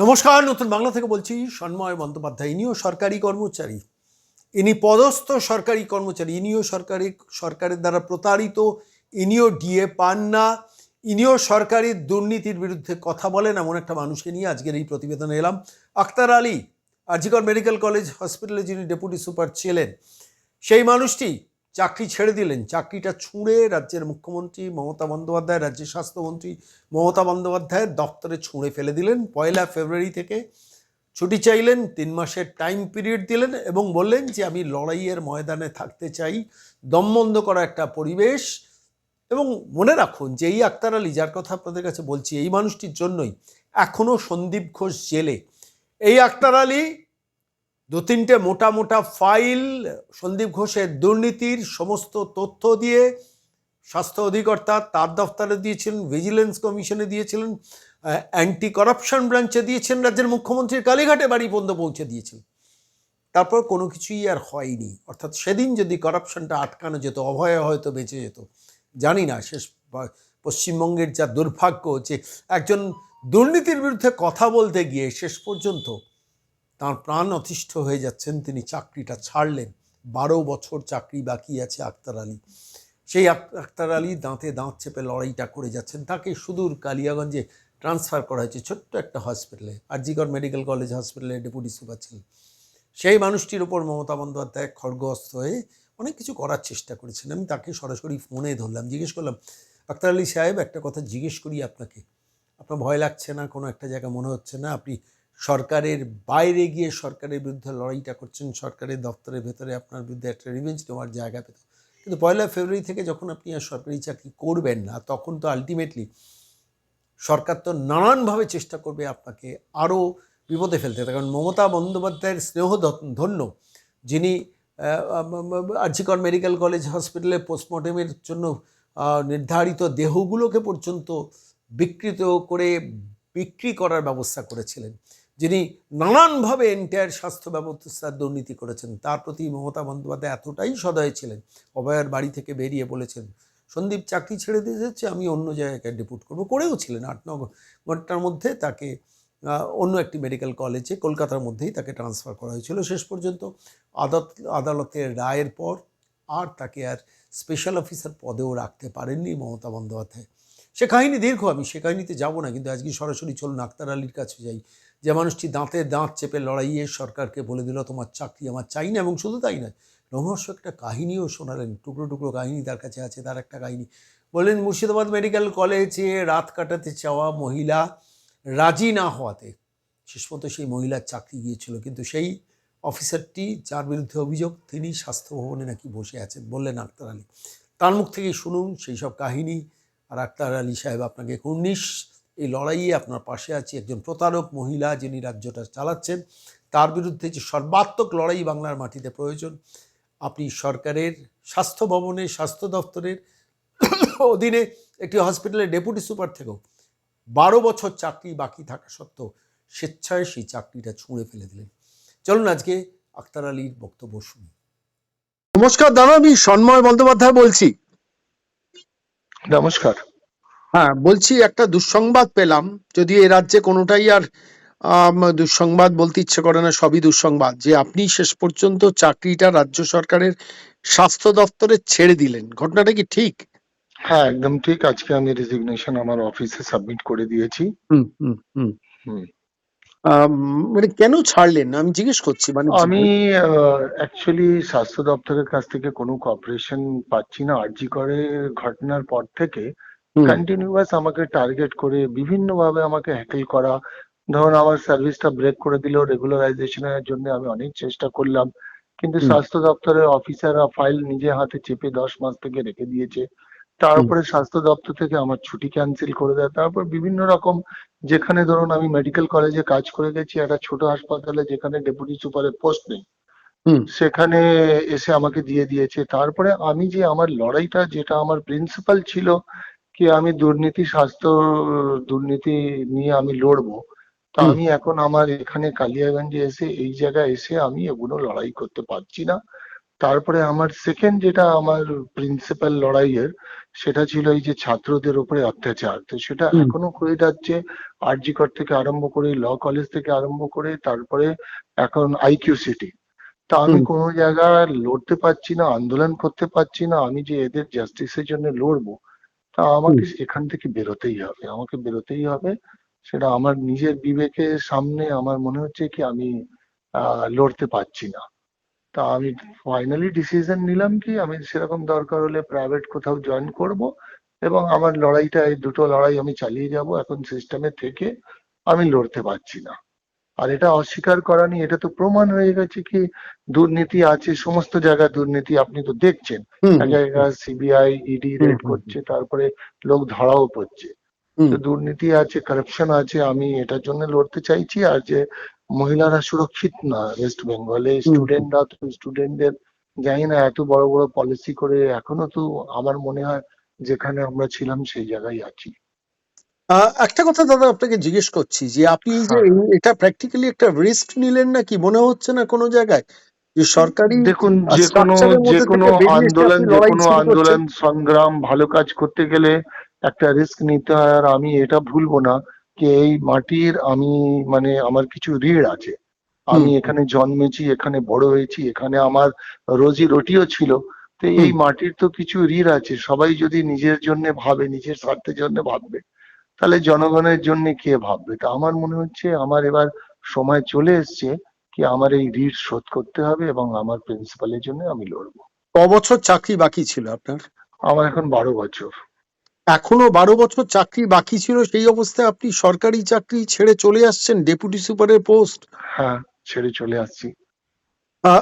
নমস্কার, নতুন বাংলা থেকে বলছি সন্ময় বন্দ্যোপাধ্যায়, ইনিও সরকারি কর্মচারী। ইনি পদস্থ সরকারি কর্মচারী, ইনিও সরকারি, সরকারের দ্বারা প্রতারিত, ইনিও ডিএ পান না, ইনিও সরকারি দুর্নীতির বিরুদ্ধে কথা বলেন, এমন একটা মানুষকে নিয়ে আজকের এই প্রতিবেদনে এলাম। আক্তার আলী আজিকর মেডিকেল কলেজ হসপিটালে যিনি ডেপুটি সুপার ছিলেন, সেই মানুষটি চাকরি ছেড়ে দিলেন। চাকরিটা ছুঁড়ে রাজ্যের মুখ্যমন্ত্রী মমতা বন্দ্যোপাধ্যায় রাজ্যের স্বাস্থ্যমন্ত্রী মমতা বন্দ্যোপাধ্যায়ের দপ্তরে ছুঁড়ে ফেলে দিলেন। পয়লা ফেব্রুয়ারি থেকে ছুটি চাইলেন, তিন মাসের টাইম পিরিয়ড দিলেন এবং বললেন যে, আমি লড়াইয়ের ময়দানে থাকতে চাই। দমবন্ধ করা একটা পরিবেশ। এবং মনে রাখুন যে, এই আক্তার আলী, যার কথা আপনাদের কাছে বলছি, এই মানুষটির জন্যই এখনও সন্দীপ ঘোষ জেলে। এই আক্তার আলী দু তিনটে মোটা মোটা ফাইল সন্দীপ ঘোষের দুর্নীতির সমস্ত তথ্য দিয়ে স্বাস্থ্য অধিকর্তা তার দফতরে দিয়েছিলেন, ভিজিলেন্স কমিশনে দিয়েছিলেন অ্যান্টি করাপশন ব্রাঞ্চে দিয়েছেন রাজ্যের মুখ্যমন্ত্রীর কালীঘাটে বাড়ি পর্যন্ত পৌঁছে দিয়েছেন তারপর কোনো কিছুই আর হয়নি। অর্থাৎ সেদিন যদি করাপশনটা আটকানো যেত, অভয়ে হয়তো বেঁচে যেত। জানি না, শেষ পশ্চিমবঙ্গের যা দুর্ভাগ্য যে একজন দুর্নীতির বিরুদ্ধে কথা বলতে গিয়ে শেষ পর্যন্ত তার প্রাণ অতিষ্ঠ হয়ে যাচ্ছেন, তিনি চাকরিটা ছাড়লেন। বারো বছর চাকরি বাকি আছে আক্তার আলী। সেই আক্তার আলী দাঁতে দাঁত চেপে লড়াইটা করে যাচ্ছেন। তাকে সুদূর কালিয়াগঞ্জে ট্রান্সফার করা হয়েছে ছোট্ট একটা হসপিটালে, আরজিগড় মেডিকেল কলেজ হসপিটালে ডেপুটি সুপার ছিলেন। সেই মানুষটির ওপর মমতা বন্দ্যোপাধ্যায় খড়গস্ত হয়ে অনেক কিছু করার চেষ্টা করেছেন। আমি তাকে সরাসরি ফোনে ধরলাম, জিজ্ঞেস করলাম, আক্তার আলী সাহেব, একটা কথা জিজ্ঞেস করি আপনাকে। আপনার ভয় লাগছে না? কোনো একটা জায়গা মনে হচ্ছে না? আপনি সরকারের বাইরে গিয়ে সরকারের বিরুদ্ধে লড়াইটা করছেন, সরকারের দপ্তরের ভেতরে আপনার বিরুদ্ধে একটা রিভেঞ্জ নেওয়ার জায়গা পেত। কিন্তু পয়লা ফেব্রুয়ারি থেকে যখন আপনি আর সরকারি চাকরি করবেন না, তখন তো আলটিমেটলি সরকার তো নানানভাবে চেষ্টা করবে আপনাকে আরও বিপদে ফেলতে। কারণ মমতা বন্দ্যোপাধ্যায়ের স্নেহ ধন্য, যিনি আর্জিকর মেডিকেল কলেজ হসপিটালে পোস্টমর্টমের জন্য নির্ধারিত দেহগুলোকে পর্যন্ত বিকৃত করে বিক্রি করার ব্যবস্থা করেছিলেন। যিনি নানানভাবে এন্টায়ার স্বাস্থ্য ব্যবস্থার দুর্নীতি করেছেন, তার প্রতি মমতা বন্দ্যোপাধ্যায় এতটাই সদয় ছিলেন, অভয়ার বাড়ি থেকে বেরিয়ে বলেছেন, সন্দীপ, চাকরি ছেড়ে দিয়ে যাচ্ছে, আমি অন্য জায়গায় ডেপুট করব। করেও ছিলেন আট, ন ঘণ্টার মধ্যে তাকে অন্য একটি মেডিকেল কলেজে, কলকাতার মধ্যেই তাকে ট্রান্সফার করা হয়েছিল। শেষ পর্যন্ত আদালত আদালতের রায়ের পর আর তাকে আর স্পেশাল অফিসার পদেও রাখতে পারেননি মমতা বন্দ্যোপাধ্যায়। সে কাহিনী দীর্ঘ, আমি সে কাহিনীতে যাব না, কিন্তু আজকে সরাসরি চলুন আক্তার আলীর কাছে যাই। যে মানুষটি দাঁতে দাঁত চেপে লড়াইয়ে সরকারকে বলে দিল, তোমার চাকরি আমার চাই না, এবং শুধু তাই নয় রহস্য একটা কাহিনীও শোনালেন, টুকরো টুকরো কাহিনী তার কাছে আছে, তার একটা কাহিনী। বললেন, মুর্শিদাবাদ মেডিকেল কলেজে রাত কাটাতে চাওয়া মহিলা রাজি না হওয়াতে, শেষ মতো সেই মহিলার চাকরি গিয়েছিল, কিন্তু সেই অফিসারটি, যার বিরুদ্ধে অভিযোগ, তিনি স্বাস্থ্য ভবনে নাকি বসে আছেন, বললেন আক্তার আলী। তার মুখ থেকেই শুনুন সেই সব কাহিনী। আর আক্তার আলী সাহেব আপনাকে উনিশ এই লড়াইয়ে আপনার পাশে আছে একজন প্রতারক মহিলা যিনি রাজ্যটা চালাচ্ছেন। তার বিরুদ্ধে যে সর্বাত্মক লড়াই বাংলার মাটিতে প্রয়োজন, আপনি সরকারের স্বাস্থ্য ভবনে, স্বাস্থ্য দপ্তরের অধীনে একটি হসপিটালের ডেপুটি সুপার থেকেও বারো বছর চাকরি বাকি থাকা সত্ত্বেও স্বেচ্ছায় সেই চাকরিটা ছুঁড়ে ফেলে দিলেন। চলুন আজকে আক্তার আলীর বক্তব্য শুনি। নমস্কার দাদা, আমি সন্ময় বন্দ্যোপাধ্যায় বলছি। নমস্কার। হ্যাঁ বলছি একটা দুঃসংবাদ পেলাম যদি এ রাজ্যে কোনোটাই আর দুঃসংবাদ বলতে ইচ্ছে করে না সবই দুঃসংবাদ যে আপনি শেষ পর্যন্ত চাকরিটা রাজ্য সরকারের স্বাস্থ্য দপ্তরে ছেড়ে দিলেন। ঘটনাটা কি ঠিক? হ্যাঁ একদম ঠিক। আজকে আমি রেজিগনেশন আমার অফিসে সাবমিট করে দিয়েছি। হুম হুম। হুম। মানে কেন ছাড়লেন? আমি জিজ্ঞেস করছি মানে আমি অ্যাকচুয়ালি স্বাস্থ্য দপ্তরের কাছ থেকে কোনো কপারেশন পাচ্ছি না। আরজি করে ঘটনার পর থেকে কন্টিনিউয়াস আমাকে টার্গেট করে বিভিন্ন ভাবে আমাকে হ্যাকেল করা। ধরুন আমার সার্ভিসটা ব্রেক করে দিল রেগুলারাইজেশনের জন্য আমি অনেক চেষ্টা করলাম। কিন্তু স্বাস্থ্য দপ্তরের অফিসাররা ফাইল নিজে হাতে চেপে দশ মাস থেকে রেখে দিয়েছে। তার হুম। উপরে স্বাস্থ্য দপ্তর থেকে আমার ছুটি ক্যান্সেল করে দেয়। তারপর বিভিন্ন রকম যেখানে ধরুন আমি মেডিকেল কলেজে কাজ করে গেছি একটা ছোট হাসপাতালে যেখানে ডেপুটি সুপারের পোস্ট নেই সেখানে এসে আমাকে দিয়ে দিয়েছে। তারপরে আমি যে আমার লড়াইটা যেটা আমার প্রিন্সিপাল ছিল কি আমি দুর্নীতি স্বাস্থ্য দুর্নীতি নিয়ে আমি লড়বো তা আমি এখন আমার এখানে কালিয়াগঞ্জে এসে এই জায়গায় এসে আমি এগুলো লড়াই করতে পারছি না। তারপরে আমার সেকেন্ড যেটা আমার প্রিন্সিপাল লড়াইয়ের সেটা ছিল এই যে ছাত্রদের উপরে অত্যাচার। তো সেটা এখনও হয়ে যাচ্ছে। আরজিকর থেকে আরম্ভ করে ল কলেজ থেকে আরম্ভ করে তারপরে এখন আইকিউ সিটি তা আমি। কোনো জায়গায় লড়তে পারছি না আন্দোলন করতে পারছি না আমি যে এদের জাস্টিসের জন্য লড়বো তা আমাকে এখান থেকে বেরোতেই হবে। আমাকে বেরোতেই হবে সেটা আমার নিজের বিবেকের সামনে আমার মনে হচ্ছে কি আমি আহ লড়তে পারছি না। তা আমি ফাইনালি ডিসিশন নিলাম কি আমি সেরকম দরকার হলে প্রাইভেট কোথাও জয়েন করব এবং আমার লড়াইটা এই দুটো লড়াই আমি চালিয়ে যাব এখন সিস্টেমে থেকে আমি লড়তে পারছি না। আর এটা অস্বীকার করা নেই এটা তো প্রমাণ হয়ে গেছে কি দুর্নীতি আছে সমস্ত জায়গায় দুর্নীতি আপনি তো দেখছেন। এক জায়গায় সিবিআই ইডি রেড করছে তারপরে লোক ধরাও পড়ছে। দুর্নীতি আছে কারাপশন আছে আমি এটার জন্য লড়তে চাইছি। আর যে মহিলারা সুরক্ষিত না ওয়েস্ট বেঙ্গলে স্টুডেন্টরা তো স্টুডেন্টদের জানি না এত বড় বড় পলিসি করে এখনও তো আমার মনে হয় যেখানে আমরা ছিলাম সেই জায়গায় আছি। একটা কথা দাদা আপনাকে জিজ্ঞেস করছি যে আপনি যে হ্যাঁ। এটা প্র্যাকটিক্যালি একটা রিস্ক নিলেন নাকি? মনে হচ্ছে না কোনো জায়গায়? যে সরকারি দেখুন যে কোনো যে কোনো আন্দোলন যে কোনো আন্দোলন সংগ্রাম ভালো কাজ করতে গেলে একটা রিস্ক নিতে হয় আর আমি এটা ভুলবো না যে এই মাটির আমি মানে আমার কিছু ঋণ আছে। আমি এখানে জন্মেছি এখানে বড় হয়েছি এখানে আমার রোজি রুটিও ছিল। তো এই মাটির তো কিছু ঋণ আছে। সবাই যদি নিজের জন্য ভাবে নিজের স্বার্থের জন্য ভাববে তাহলে জনগণের জন্য কে ভাববে? তা আমার মনে হচ্ছে আমার এবার সময় চলে এসছে কি আমার এই ঋণ শোধ করতে হবে এবং আমার প্রিন্সিপালের জন্য আমি লড়বো। ক বছর চাকরি বাকি ছিল আপনার? আমার এখন বারো বছর। এখনও বারো বছর চাকরি বাকি ছিল সেই অবস্থায় আপনি সরকারি চাকরি ছেড়ে চলে আসছেন ডেপুটি সুপারের পোস্ট। হ্যাঁ ছেড়ে চলে আসছি।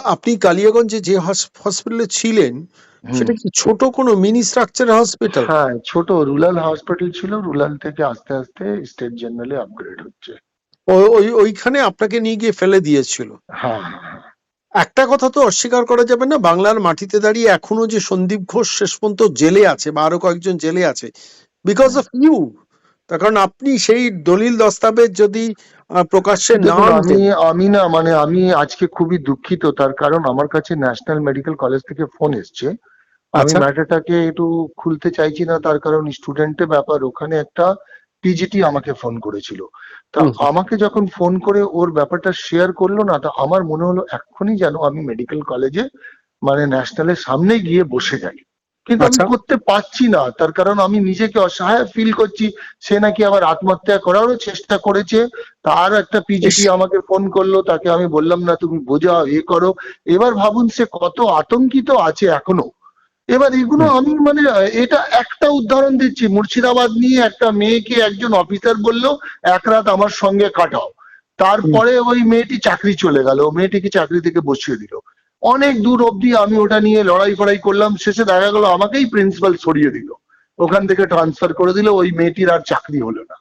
আপনি কালিয়াগঞ্জে যে হসপিটালে ছিলেন সেটা কি ছোট কোনো মিনি স্ট্রাকচার হসপিটাল হ্যাঁ ছোট রুরাল হসপিটাল ছিল রুরাল থেকে আস্তে আস্তে স্টেট জেনারেলে আপগ্রেড হচ্ছে। ওই ওইখানে আপনাকে নিয়ে গিয়ে ফেলে দিয়েছিল। হ্যাঁ হ্যাঁ, হ্যাঁ। একটা কথা তো অস্বীকার করা যাবে না বাংলার মাটিতে দাঁড়িয়ে এখনও যে সন্দীপ ঘোষ শেষ পর্যন্ত জেলে আছে বা আরও কয়েকজন জেলে আছে বিকজ অফ ইউ তার কারণ আপনি সেই দলিল দস্তাবেজ যদি প্রকাশ্যে না আমি আমি না মানে আমি আজকে খুবই দুঃখিত তার কারণ আমার কাছে ন্যাশনাল মেডিকেল কলেজ থেকে ফোন এসছে। আমি আচ্ছা। ম্যাটারটাকে একটু খুলতে চাইছি না তার কারণ স্টুডেন্টের ব্যাপার। ওখানে একটা পিজিটি আমাকে ফোন করেছিল। তা আমাকে যখন ফোন করে ওর ব্যাপারটা শেয়ার করল না তা আমার মনে হলো এখনই যেন আমি মেডিকেল কলেজে মানে ন্যাশনালের সামনে গিয়ে বসে যাই। কিন্তু আমি আচ্ছা। করতে পারছি না। তার কারণ আমি নিজেকে অসহায় ফিল করছি। সে নাকি আবার আত্মহত্যা করারও চেষ্টা করেছে। তার একটা পিজিটি আমাকে ফোন করল। তাকে আমি বললাম না তুমি বোঝাও এ করো। এবার ভাবুন সে কত আতঙ্কিত আছে এখনও। এবার এগুলো আমি মানে এটা একটা উদাহরণ দিচ্ছি। মুর্শিদাবাদ নিয়ে একটা মেয়েকে একজন অফিসার বলল এক রাত আমার সঙ্গে কাটাও। তারপরে ওই মেয়েটি চাকরি চলে গেল। মেয়েটিকে চাকরি থেকে বসিয়ে দিল। অনেক দূর অবধি আমি ওটা নিয়ে লড়াই ফড়াই করলাম। শেষে দেখা গেল আমাকেই প্রিন্সিপাল সরিয়ে দিল। ওখান থেকে ট্রান্সফার করে দিল। ওই মেয়েটির আর চাকরি হলো না।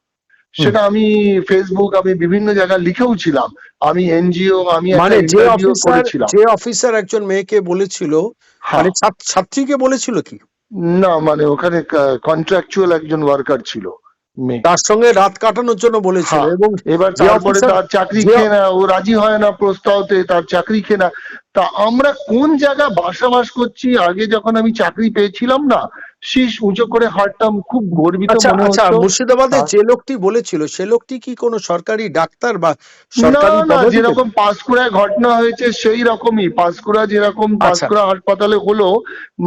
সেটা আমি ফেসবুক আমি বিভিন্ন জায়গায় লিখেও ছিলাম। আমি এনজিও আমি মানে যে অফিসার যে অফিসার একজন মেয়েকে বলেছিল হ্যাঁ। মানে ছাত্রীকে বলেছিল কি? না মানে ওখানে কন্ট্রাকচুয়াল একজন ওয়ার্কার ছিল তার সঙ্গে রাত কাটানোর জন্য বলেছিল হ্যাঁ। এবং এবার তারপরে তার চাকরি খেয়ে না ও রাজি হয় না প্রস্তাবতে তার চাকরি খেয়ে না তা আমরা কোন জায়গায় বাসাবাস করছি? আগে যখন আমি চাকরি পেয়েছিলাম না শীষ উঁচু করে হাঁটতাম খুব গর্বিত আচ্ছা আচ্ছা মুর্শিদাবাদে হ্যাঁ। যে লোকটি বলেছিল সে লোকটি কি কোনো সরকারি ডাক্তার বা সরকারি না যেরকম পাঁশকুড়ায় ঘটনা হয়েছে সেই রকমই। পাঁশকুড়া যেরকম আচ্ছা। পাঁশকুড়া হাসপাতালে হলো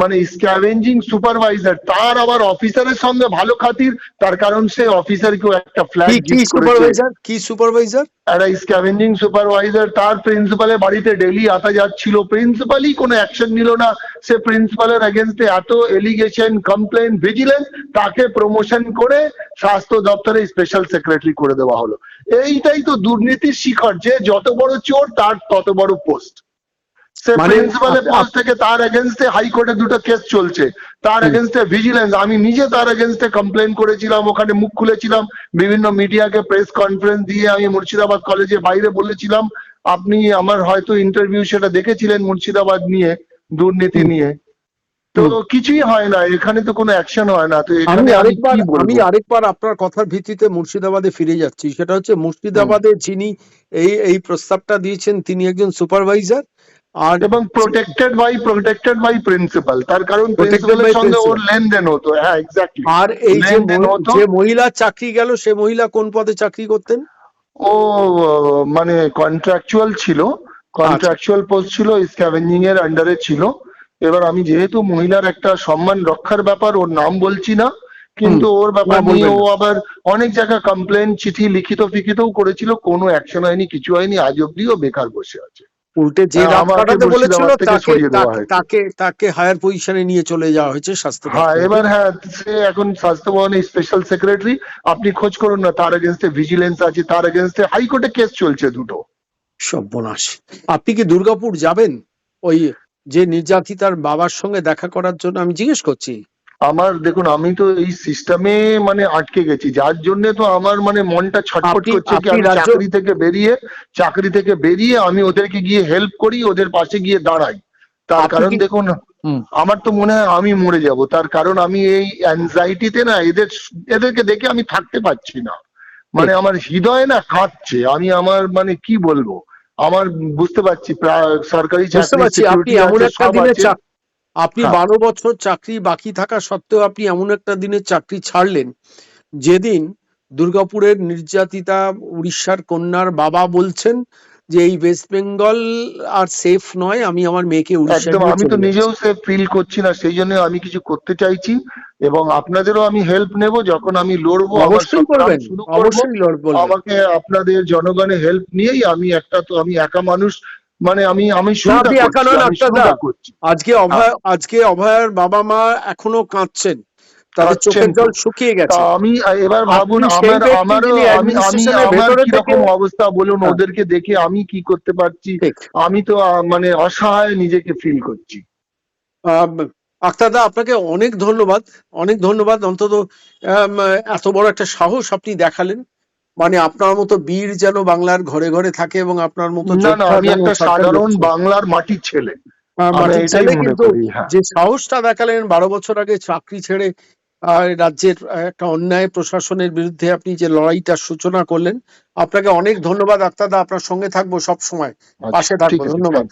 মানে স্ক্যাভেঞ্জিং সুপারভাইজার তার আবার অফিসারের সঙ্গে ভালো খাতির তার কারণ সে অফিসারকেও একটা ফ্ল্যাট কি সুপারভাইজার কি সুপারভাইজার একটা স্ক্যাভেঞ্জিং সুপারভাইজার তার প্রিন্সিপালের বাড়িতে ডেলি আসা যাচ্ছিল। প্রিন্সিপালই কোনো অ্যাকশন নিল না। সে প্রিন্সিপালের এগেনস্টে এত এলিগেশন কমপ্লেন ভিজিলেন্স তাকে প্রমোশন করে স্বাস্থ্য দপ্তরে স্পেশাল সেক্রেটারি করে দেওয়া হলো। এইটাই তো দুর্নীতির শিখর যে যত বড় চোর তার তত বড় পোস্ট। মানে থেকে তার এগেনস্টে হাইকোর্টে দুটো কেস চলছে। তার এগেনস্টে ভিজিলেন্স আমি নিজে তার এগেনস্টে কমপ্লেন করেছিলাম ওখানে মুখ খুলেছিলাম বিভিন্ন মিডিয়াকে প্রেস কনফারেন্স দিয়ে আমি মুর্শিদাবাদ কলেজে বাইরে বলেছিলাম আপনি আমার হয়তো ইন্টারভিউ সেটা দেখেছিলেন মুর্শিদাবাদ নিয়ে দুর্নীতি নিয়ে। তো কিছুই হয় না এখানে তো কোনো অ্যাকশন হয় না তো আমি আরেকবার আমি আরেকবার আপনার কথার ভিত্তিতে মুর্শিদাবাদে ফিরে যাচ্ছি সেটা হচ্ছে মুর্শিদাবাদে যিনি এই এই প্রস্তাবটা দিয়েছেন তিনি একজন সুপারভাইজার আর এবং protected by protected by principal তার কারণ প্রিন্সিপালের সঙ্গে ওর লেনদেন হতো হ্যাঁ এক্স্যাক্টলি আর এই যে যে মহিলার চাকরি গেল সে মহিলা কোন পদে চাকরি করতেন? ও মানে কন্ট্রাকচুয়াল ছিল কন্ট্রাকচুয়াল পোস্ট ছিল স্ক্যাভেঞ্জিং এর আন্ডারে ছিল। এবার আমি যেহেতু মহিলার একটা সম্মান রক্ষার ব্যাপার ওর নাম বলছি না কিন্তু ওর ব্যাপার নিয়ে ও আবার অনেক জায়গায় কমপ্লেন চিঠি লিখিত ফিখিতও করেছিল কোনো অ্যাকশন হয়নি কিছু হয়নি আজ অব্দি ও বেকার বসে আছে। উল্টে যে হ্যাঁ, রাত কাটাতে বলেছিল তাকে তাকে- তাকে হায়ার পজিশনে নিয়ে চলে যাওয়া হয়েছে স্বাস্থ্য হ্যাঁ এবার হ্যাঁ সে এখন স্বাস্থ্য ভবনের স্পেশাল সেক্রেটারি আপনি খোঁজ করুন না তার এগেনস্টে ভিজিলেন্স আছে তার এগেনস্টে হাইকোর্টে কেস চলছে দুটো। সর্বনাশ। আপনি কি দুর্গাপুর যাবেন? ওই যে নির্যাতিতার বাবার সঙ্গে দেখা করার জন্য আমি জিজ্ঞেস করছি। আমার দেখুন আমি তো এই সিস্টেমে মানে আটকে গেছি। যার জন্য তো আমার মানে মনটা ছটফট করছে কি আমি চাকরি থেকে বেরিয়ে চাকরি থেকে বেরিয়ে আমি ওদেরকে গিয়ে হেল্প করি ওদের পাশে গিয়ে দাঁড়াই। তার কারণ দেখুন আমার তো মনে হয় আমি মরে যাব। তার কারণ আমি এই অ্যাংজাইটিতে না এদের এদেরকে দেখে আমি থাকতে পারছি না। মানে আমার হৃদয় না কাঁদছে আমি আমার মানে কি বলব? আমার বুঝতে পারছি সরকারি বুঝতে চাকরি পারছি আপনি এমন একটা দিনে আপনি হ্যাঁ। বারো বছর চাকরি বাকি থাকা সত্ত্বেও আপনি এমন একটা দিনে চাকরি ছাড়লেন যেদিন দুর্গাপুরের নির্যাতিতা উড়িষ্যার কন্যার বাবা বলছেন যে এই ওয়েস্ট বেঙ্গল আর সেফ নয় আমি আমার মেয়েকে উড়িষ্যা আমি তো নিজেও সেফ ফিল করছি না সেই জন্য আমি কিছু করতে চাইছি। এবং আপনাদেরও আমি হেল্প নেব যখন আমি লড়বো অবশ্যই সংগ্রাম করবেন অবশ্যই লড় আমাকে আপনাদের জনগণের হেল্প নিয়েই আমি একটা তো আমি একা মানুষ মানে আমি আমি আজকে অভয় আজকে অভয়ার বাবা মা এখনও কাঁদছেন। তাদের চোখের জল শুকিয়ে গেছে। আমি এবার ভাবুন আমার আমারও আমি আমি আমার কীরকম অবস্থা বলুন হ্যাঁ। ওদেরকে দেখে আমি কি করতে পারছি? আমি তো মানে অসহায় নিজেকে ফিল করছি। আক্তারদা আপনাকে অনেক ধন্যবাদ। অনেক ধন্যবাদ। অন্তত এত বড় একটা সাহস আপনি দেখালেন। মানে আপনার মতো বীর যেন বাংলার ঘরে ঘরে থাকে এবং আপনার মতো আমি একটা সাধারণ বাংলার মাটির ছেলে। মনে হ্যাঁ। যে সাহসটা দেখালেন বারো বছর আগে চাকরি ছেড়ে রাজ্যের একটা অন্যায় প্রশাসনের বিরুদ্ধে আপনি যে লড়াইটার সূচনা করলেন আপনাকে অনেক ধন্যবাদ আক্তারদা। আপনার সঙ্গে থাকব সব সময়। আচ্ছা, পাশে থাকব ধন্যবাদ.